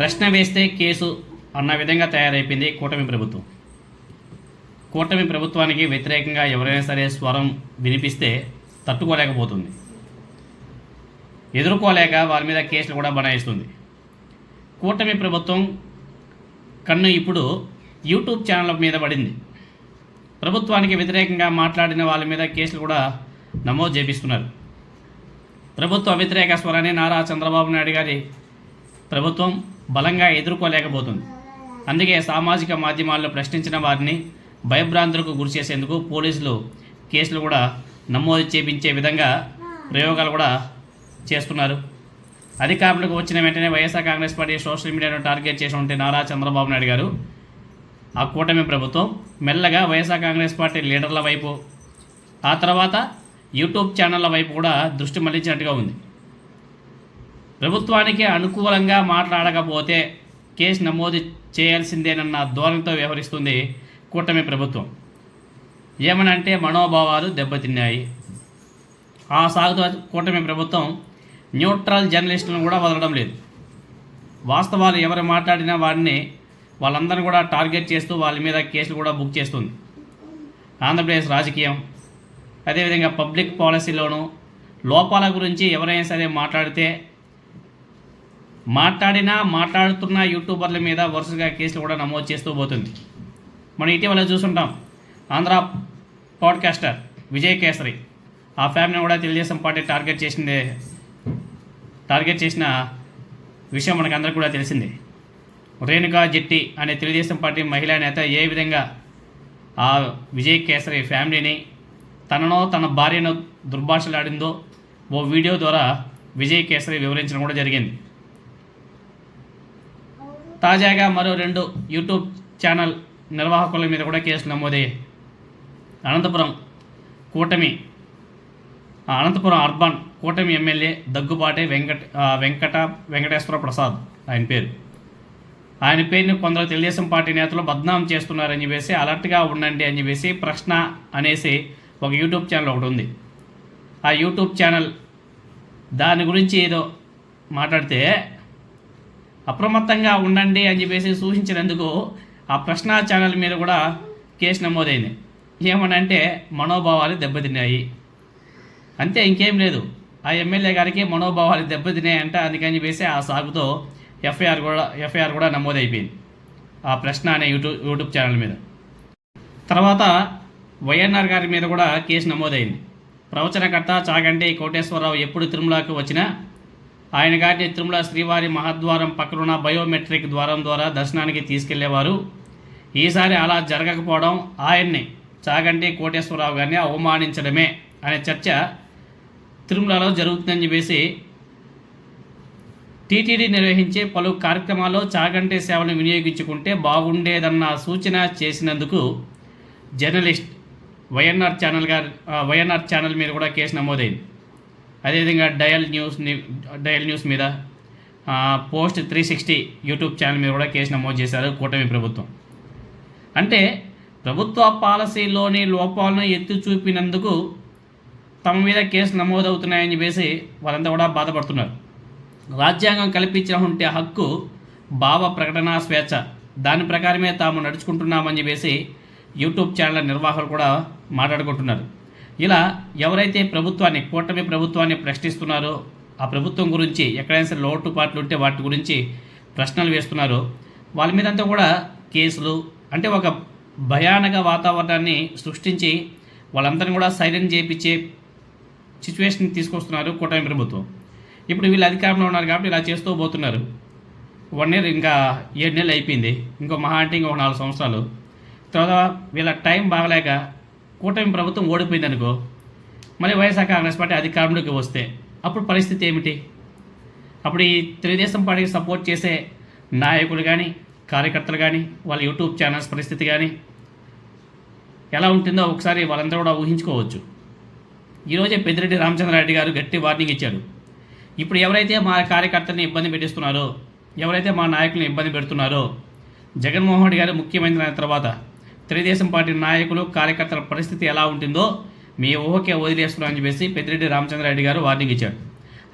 ప్రశ్న వేస్తే కేసు అన్న విధంగా తయారైపోయింది కూటమి ప్రభుత్వం. కూటమి ప్రభుత్వానికి వ్యతిరేకంగా ఎవరైనా సరే స్వరం వినిపిస్తే తట్టుకోలేకపోతుంది. ఎదుర్కోలేక వారి మీద కేసులు కూడా బనాయిస్తుంది. కూటమి ప్రభుత్వం కన్ను ఇప్పుడు యూట్యూబ్ ఛానల్ మీద పడింది. ప్రభుత్వానికి వ్యతిరేకంగా మాట్లాడిన వాళ్ళ మీద కేసులు కూడా నమోదు చేపిస్తున్నారు. ప్రభుత్వ వ్యతిరేక స్వరాన్ని నారా చంద్రబాబు నాయుడు గారి ప్రభుత్వం బలంగా ఎదుర్కోలేకపోతుంది. అందుకే సామాజిక మాధ్యమాల్లో ప్రశ్నించిన వారిని భయభ్రాంతులకు గురి చేసేందుకు పోలీసులు కేసులు కూడా నమోదు చేపించే విధంగా ప్రయోగాలు కూడా చేస్తున్నారు. అధికారంలోకి వచ్చిన వెంటనే వైఎస్ఆర్ కాంగ్రెస్ పార్టీ సోషల్ మీడియాను టార్గెట్ చేసి ఉంటే నారా చంద్రబాబు నాయుడు గారు ఆ కూటమి ప్రభుత్వం మెల్లగా వైఎస్ఆర్ కాంగ్రెస్ పార్టీ లీడర్ల వైపు ఆ తర్వాత యూట్యూబ్ ఛానళ్ళ వైపు కూడా దృష్టి మళ్ళించినట్టుగా ఉంది. ప్రభుత్వానికి అనుకూలంగా మాట్లాడకపోతే కేసు నమోదు చేయాల్సిందేనన్న ధోరణితో వ్యవహరిస్తుంది కూటమి ప్రభుత్వం. ఏమనంటే మనోభావాలు దెబ్బతిన్నాయి. ఆ సాగుతో కూటమి ప్రభుత్వం న్యూట్రల్ జర్నలిస్టులను కూడా వదలడం లేదు. వాస్తవాలు ఎవరు మాట్లాడినా వారిని వాళ్ళందరూ కూడా టార్గెట్ చేస్తూ వాళ్ళ మీద కేసులు కూడా బుక్ చేస్తుంది. ఆంధ్రప్రదేశ్ రాజకీయం. అదేవిధంగా పబ్లిక్ పాలసీలోనూ లోపాల గురించి ఎవరైనా సరే మాట్లాడితే మాట్లాడినా మాట్లాడుతున్న యూట్యూబర్ల మీద వరుసగా కేసులు కూడా నమోదు చేస్తూ పోతుంది. మనం ఇటీవల చూసుంటాం. ఆంధ్ర పాడ్కాస్టర్ విజయ్ కేసరి ఆ ఫ్యామిలీని కూడా తెలుగుదేశం పార్టీ టార్గెట్ చేసిందే టార్గెట్ చేసిన విషయం మనకు అందరికీ కూడా తెలిసిందే. రేణుకా జెట్టి అనే తెలుగుదేశం పార్టీ మహిళా నేత ఏ విధంగా ఆ విజయ్ కేసరి ఫ్యామిలీని తననో తన భార్యను దుర్భాషలాడిందో ఓ వీడియో ద్వారా విజయ్ కేసరి వివరించడం కూడా జరిగింది. తాజాగా మరో రెండు యూట్యూబ్ ఛానల్ నిర్వాహకుల మీద కూడా కేసు నమోదయ్యాయి. అనంతపురం కూటమి అనంతపురం అర్బన్ కూటమి ఎమ్మెల్యే దగ్గుబాటి వెంకట వెంకట వెంకటేశ్వర ప్రసాద్ ఆయన పేరు. ఆయన పేరుని కొందరు తెలుగుదేశం పార్టీ నేతలు బద్నాం చేస్తున్నారని చెప్పేసి అలర్ట్గా ఉండండి అని చెప్పేసి ప్రశ్న అనేసి ఒక యూట్యూబ్ ఛానల్ ఒకటి ఉంది. ఆ యూట్యూబ్ ఛానల్ దాని గురించి ఏదో మాట్లాడితే అప్రమత్తంగా ఉండండి అని చెప్పేసి సూచించినందుకు ఆ ప్రశ్న ఛానల్ మీద కూడా కేసు నమోదైంది. ఏమనంటే మనోభావాలు దెబ్బతిన్నాయి. అంతే ఇంకేం లేదు. ఆ ఎమ్మెల్యే గారికి మనోభావాలు దెబ్బతిన్నాయంట అందుకని చెప్పేసి ఆ సాగుతో ఎఫ్ఐఆర్ కూడా ఎఫ్ఐఆర్ కూడా నమోదైపోయింది. ఆ ప్రశ్న అనే యూట్యూబ్ యూట్యూబ్ ఛానల్ మీద. తర్వాత వైఎన్ఆర్ గారి మీద కూడా కేసు నమోదైంది. ప్రవచనకర్త చాగంటి కోటేశ్వరరావు ఎప్పుడు తిరుమలకు వచ్చినా ఆయన గారిని తిరుమల శ్రీవారి మహాద్వారం పక్కనున్న బయోమెట్రిక్ ద్వారం ద్వారా దర్శనానికి తీసుకెళ్ళేవారు. ఈసారి అలా జరగకపోవడం ఆయన్ని చాగంటి కోటేశ్వరరావు గారిని అవమానించడమే అనే చర్చ తిరుమలలో జరుగుతుందని చెప్పేసి టీటీడీ నిర్వహించే పలు కార్యక్రమాల్లో చాగంటి సేవలను వినియోగించుకుంటే బాగుండేదన్న సూచన చేసినందుకు జర్నలిస్ట్ వైఎన్ఆర్ ఛానల్ గారు వైఎన్ఆర్ ఛానల్ మీద కూడా కేసు నమోదైంది. అదేవిధంగా డయల్ న్యూస్ డయల్ న్యూస్ మీద post three sixty YouTube channel మీద కూడా కేసు నమోదు చేశారు కూటమి ప్రభుత్వం. అంటే ప్రభుత్వ పాలసీలోని లోపాలను ఎత్తి చూపినందుకు తమ మీద కేసు నమోదవుతున్నాయని చెప్పేసి వాళ్ళంతా కూడా బాధపడుతున్నారు. రాజ్యాంగం కల్పించినటువంటి హక్కు భావ ప్రకటన స్వేచ్ఛ. దాని ప్రకారమే తాము నడుచుకుంటున్నామని చెప్పేసి యూట్యూబ్ ఛానల్ నిర్వాహకులు కూడా మాట్లాడుకుంటున్నారు. ఇలా ఎవరైతే ప్రభుత్వాన్ని కూటమి ప్రభుత్వాన్ని ప్రశ్నిస్తున్నారో ఆ ప్రభుత్వం గురించి ఎక్కడైనా సరే లోటుపాట్లు ఉంటే వాటి గురించి ప్రశ్నలు వేస్తున్నారో వాళ్ళ మీదంతా కూడా కేసులు అంటే ఒక భయానక వాతావరణాన్ని సృష్టించి వాళ్ళందరినీ కూడా సైలెంట్ చేయించే సిచ్యువేషన్ తీసుకొస్తున్నారు కూటమి ప్రభుత్వం. ఇప్పుడు వీళ్ళు అధికారంలో ఉన్నారు కాబట్టి ఇలా చేస్తూ పోతున్నారు. వన్ ఇయర్ ఇంకా ఏడు నెలలు అయిపోయింది. ఇంకో మహా అంటే ఇంకో నాలుగు సంవత్సరాలు. తర్వాత వీళ్ళ టైం బాగలేక కూటమి ప్రభుత్వం ఓడిపోయింది అనుకో మళ్ళీ వైఎస్ఆర్ కాంగ్రెస్ పార్టీ అధికారంలోకి వస్తే అప్పుడు పరిస్థితి ఏమిటి? అప్పుడు ఈ తెలుగుదేశం పార్టీకి సపోర్ట్ చేసే నాయకులు కానీ కార్యకర్తలు కానీ వాళ్ళ యూట్యూబ్ ఛానల్స్ పరిస్థితి కానీ ఎలా ఉంటుందో ఒకసారి వాళ్ళందరూ కూడా ఊహించుకోవచ్చు. ఈరోజే పెద్దిరెడ్డి రామచంద్రారెడ్డి గారు గట్టి వార్నింగ్ ఇచ్చారు ఇప్పుడు ఎవరైతే మా కార్యకర్తల్ని ఇబ్బంది పెట్టిస్తున్నారో ఎవరైతే మా నాయకులను ఇబ్బంది పెడుతున్నారో జగన్మోహన్ రెడ్డి గారు ముఖ్యమంత్రి అయిన తర్వాత తెలుగుదేశం పార్టీ నాయకులు కార్యకర్తల పరిస్థితి ఎలా ఉంటుందో మీ ఊహకే వదిలేస్తున్నారని చెప్పేసి పెద్దిరెడ్డి రామచంద్రారెడ్డి గారు వార్నింగ్ ఇచ్చారు.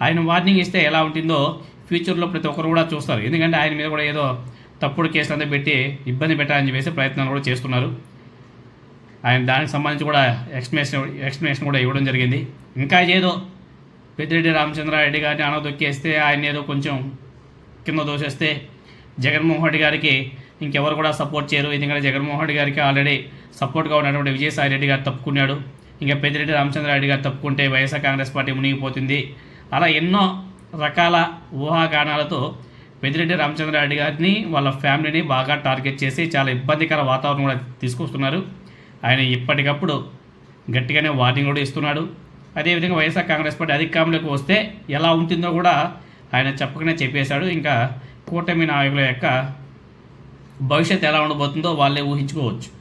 ఆయన వార్నింగ్ ఇస్తే ఎలా ఉంటుందో ఫ్యూచర్లో ప్రతి ఒక్కరు కూడా చూస్తారు. ఎందుకంటే ఆయన మీద కూడా ఏదో తప్పుడు కేసు అంతా పెట్టి ఇబ్బంది పెట్టాలని చెప్పేసి ప్రయత్నాలు కూడా చేస్తున్నారు. ఆయన దానికి సంబంధించి కూడా ఎక్స్ప్లెనేషన్ ఎక్స్ప్లెనేషన్ కూడా ఇవ్వడం జరిగింది. ఇంకా ఏదో పెద్దిరెడ్డి రామచంద్రారెడ్డి గారిని అనదొక్కేస్తే ఆయన ఏదో కొంచెం కింద దోసేస్తే జగన్మోహన్ రెడ్డి గారికి ఇంకెవరు కూడా సపోర్ట్ చేయరు. ఎందుకంటే జగన్మోహన్ రెడ్డి గారికి ఆల్రెడీ సపోర్ట్గా ఉన్నటువంటి విజయసాయి రెడ్డి గారు తప్పుకున్నాడు. ఇంకా పెద్దిరెడ్డి రామచంద్రారెడ్డి గారు తప్పుకుంటే వైఎస్ఆర్ కాంగ్రెస్ పార్టీ మునిగిపోతుంది. అలా ఎన్నో రకాల ఊహాగానాలతో పెద్దిరెడ్డి రామచంద్రారెడ్డి గారిని వాళ్ళ ఫ్యామిలీని బాగా టార్గెట్ చేసి చాలా ఇబ్బందికర వాతావరణం కూడా తీసుకొస్తున్నారు. ఆయన ఇప్పటికప్పుడు గట్టిగానే వార్నింగ్ కూడా ఇస్తున్నాడు. అదేవిధంగా వైఎస్ఆర్ కాంగ్రెస్ పార్టీ అధికారంలోకి వస్తే ఎలా ఉంటుందో కూడా ఆయన చెప్పకనే చెప్పేశాడు. ఇంకా కూటమి నాయకుల యొక్క భవిష్యత్తు ఎలా ఉండబోతుందో వాళ్ళే ఊహించుకోవచ్చు.